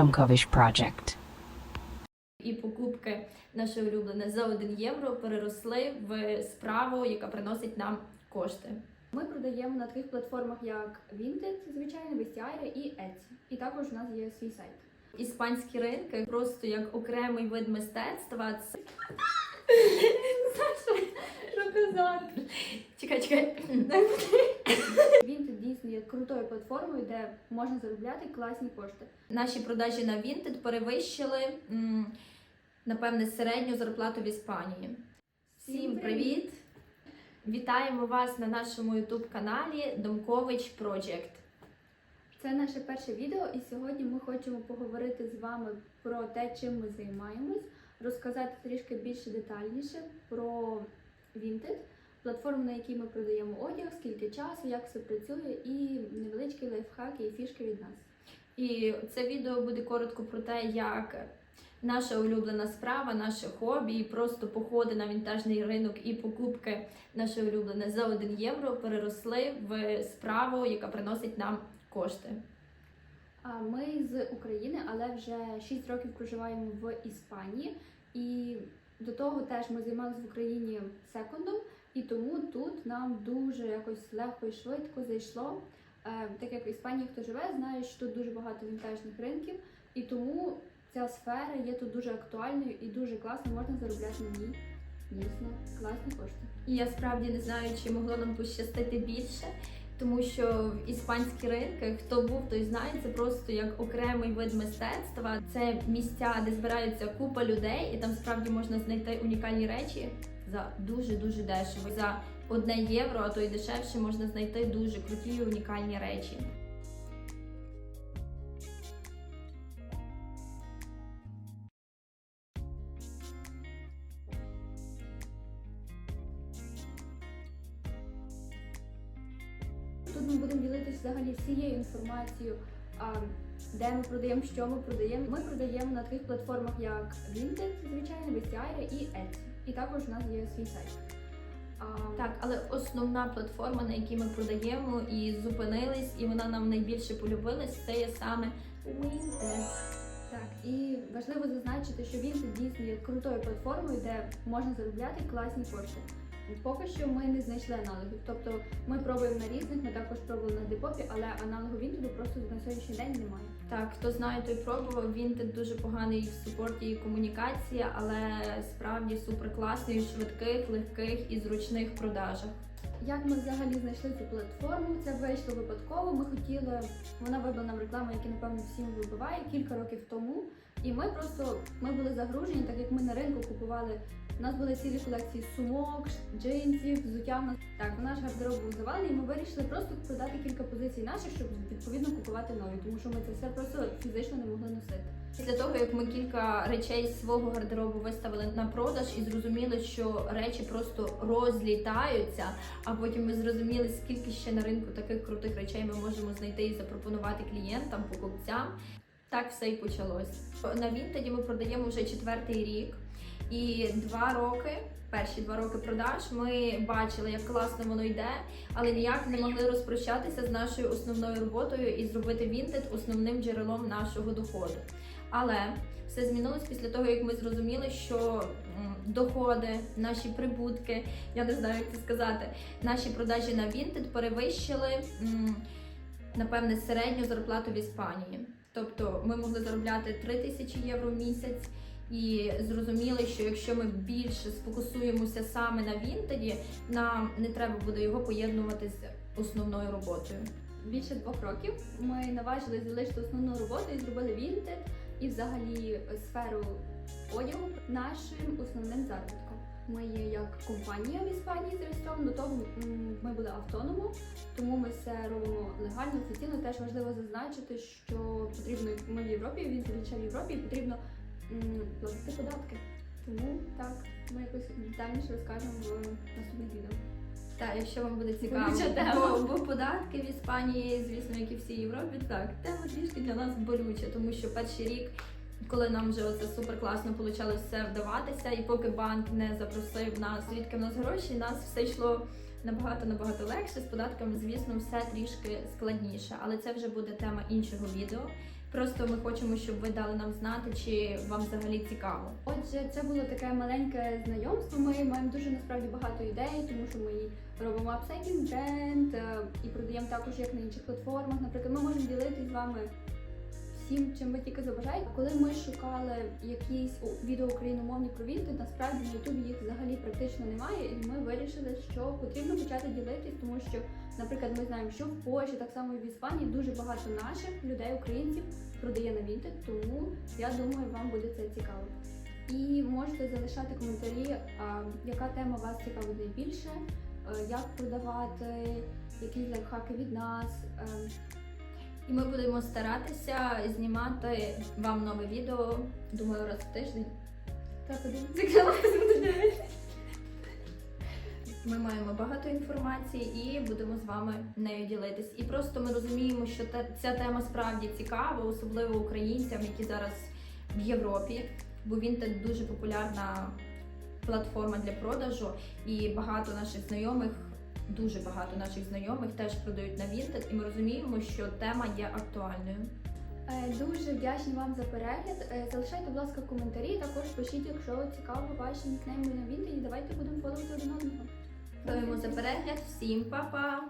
Dumkovish Project. І покупки наше улюблене за 1 євро переросли в справу, яка приносить нам кошти. Ми продаємо на таких платформах, як Vinted, звичайно, Vestiaire і Etsy. І також у нас є свій сайт. Іспанські ринки просто як окремий вид мистецтва. Це... Що казати? Чекай, чекай. Vinted дійсно є крутою платформою, де можна заробляти класні кошти. Наші продажі на Vinted перевищили, напевне, середню зарплату в Іспанії. Всім привіт! Вітаємо вас на нашому youtube каналі Домкович Project. Це наше перше відео, і сьогодні ми хочемо поговорити з вами про те, чим ми займаємось, розказати трішки більше детальніше про Vinted, платформу, на якій ми продаємо одяг, скільки часу, як все працює, і невеличкі лайфхаки і фішки від нас. І це відео буде коротко про те, як наша улюблена справа, наше хобі, і просто походи на вінтажний ринок і покупки наше улюблене за 1 євро переросли в справу, яка приносить нам кошти. Ми з України, але вже 6 років проживаємо в Іспанії, і до того теж ми займалися в Україні секондом, і тому тут нам дуже якось легко і швидко зайшло. Е, Так як в Іспанії хто живе, знає, що тут дуже багато вінтажних ринків, і тому ця сфера є тут дуже актуальною і дуже класно можна заробляти на ній дійсно класні кошти. І я справді не знаю, чи могло нам пощастити більше, тому що в іспанські ринки, хто був, той знає, це просто як окремий вид мистецтва. Це місця, де збираються купа людей, і там справді можна знайти унікальні речі за дуже дуже дешево. За одне євро, а то й дешевше можна знайти дуже круті і унікальні речі. Тут ми будемо ділитися взагалі всією інформацією, де ми продаємо, що ми продаємо. Ми продаємо на таких платформах, як Vinted, звичайно, Vestiaire і Etsy. І також у нас є свій сайт. Так, але основна платформа, на якій ми продаємо і зупинились, і вона нам найбільше полюбилась, це є саме Winter. так, і важливо зазначити, що він дійсно є крутою платформою, де можна заробляти класні кошти. Поки що ми не знайшли аналогів. Тобто ми пробуємо на різних, ми також пробували на депопі, але аналогу Vinted просто на сьогоднішній день немає. Так, хто знає, той пробував. Vinted дуже поганий в супорті і комунікації, але справді супер класний у швидких, легких і зручних продажах. Як ми взагалі знайшли цю платформу? Це вийшло випадково. Ми хотіли, вона вибила нам рекламу, яку напевно всім вибиває кілька років тому. І ми просто ми були загружені, так як ми на ринку купували. У нас були цілі колекції сумок, джинсів, взуття. так, наш гардероб був завалений, і ми вирішили просто продати кілька позицій наших, щоб відповідно купувати нові, тому що ми це все просто фізично не могли носити. Після того, як ми кілька речей з свого гардеробу виставили на продаж і зрозуміли, що речі просто розлітаються, а потім ми зрозуміли, скільки ще на ринку таких крутих речей ми можемо знайти і запропонувати клієнтам, покупцям. Так все і почалось. На Вінтеді ми продаємо вже четвертий рік, і два роки. Перші два роки продаж ми бачили, як класно воно йде, але ніяк не могли розпрощатися з нашою основною роботою і зробити Vinted основним джерелом нашого доходу. Але все змінилось після того, як ми зрозуміли, що доходи, наші прибутки, я не знаю, як це сказати, наші продажі на Vinted перевищили напевне середню зарплату в Іспанії. Тобто ми могли заробляти 3 тисячі євро в місяць. І зрозуміли, що якщо ми більше сфокусуємося саме на Вінтеді, нам не треба буде його поєднувати з основною роботою. Більше двох років ми наважились залишити основну роботу і зробили Vinted і взагалі сферу одягу нашим основним заробітком. Ми є як компанія в Іспанії зареєстрована, до того ми були автономом, тому ми все робимо легально, офіційно. Теж важливо зазначити, що потрібно ми в Європі, він лише в Європі, і потрібно платити податки. Тому так, ми якось детальніше розкажемо в наступних відео. Так, якщо вам буде цікаво, тема. бо, бо податки в Іспанії, звісно, як і всій Європі, так тема трішки для нас болюча, тому що перший рік, коли нам вже оце супер класно почало все вдаватися, і поки банк не запросив нас, звідки в нас гроші, нас все йшло набагато набагато легше. З податками, звісно, все трішки складніше, але це вже буде тема іншого відео. Просто ми хочемо, щоб ви дали нам знати, чи вам взагалі цікаво. Отже, це було таке маленьке знайомство. Ми маємо дуже насправді багато ідей, тому що ми робимо апсекінг бренд е, і продаємо також як на інших платформах. Наприклад, ми можемо ділитися з вами всім, чим ви тільки забажаєте. Коли ми шукали якісь відео україномовні про Vinted, насправді на Ютубі їх взагалі практично немає, і ми вирішили, що потрібно почати ділитись, тому що, наприклад, ми знаємо, що в Польщі, так само і в Іспанії, дуже багато наших людей, українців продає на Vinted, тому я думаю, вам буде це цікаво. І можете залишати коментарі, яка тема вас цікавить найбільше, е, як продавати, якісь лайфхаки від нас. е, І ми будемо старатися знімати вам нове відео, думаю, раз в тиждень. Та подивіться, Ми маємо багато інформації і будемо з вами нею ділитись. І просто ми розуміємо, що ця тема справді цікава, особливо українцям, які зараз в Європі, бо Vinted дуже популярна платформа для продажу, і багато наших знайомих, дуже багато наших знайомих теж продають на Vinted, і ми розуміємо, що тема є актуальною. Е, Дуже вдячні вам за перегляд. Е, Залишайте, будь ласка, коментарі. Також пишіть, якщо цікаво ваші нікнейми на Vinted. Давайте будемо фоловити один одного. Дякуємо за перегляд, всім па-па!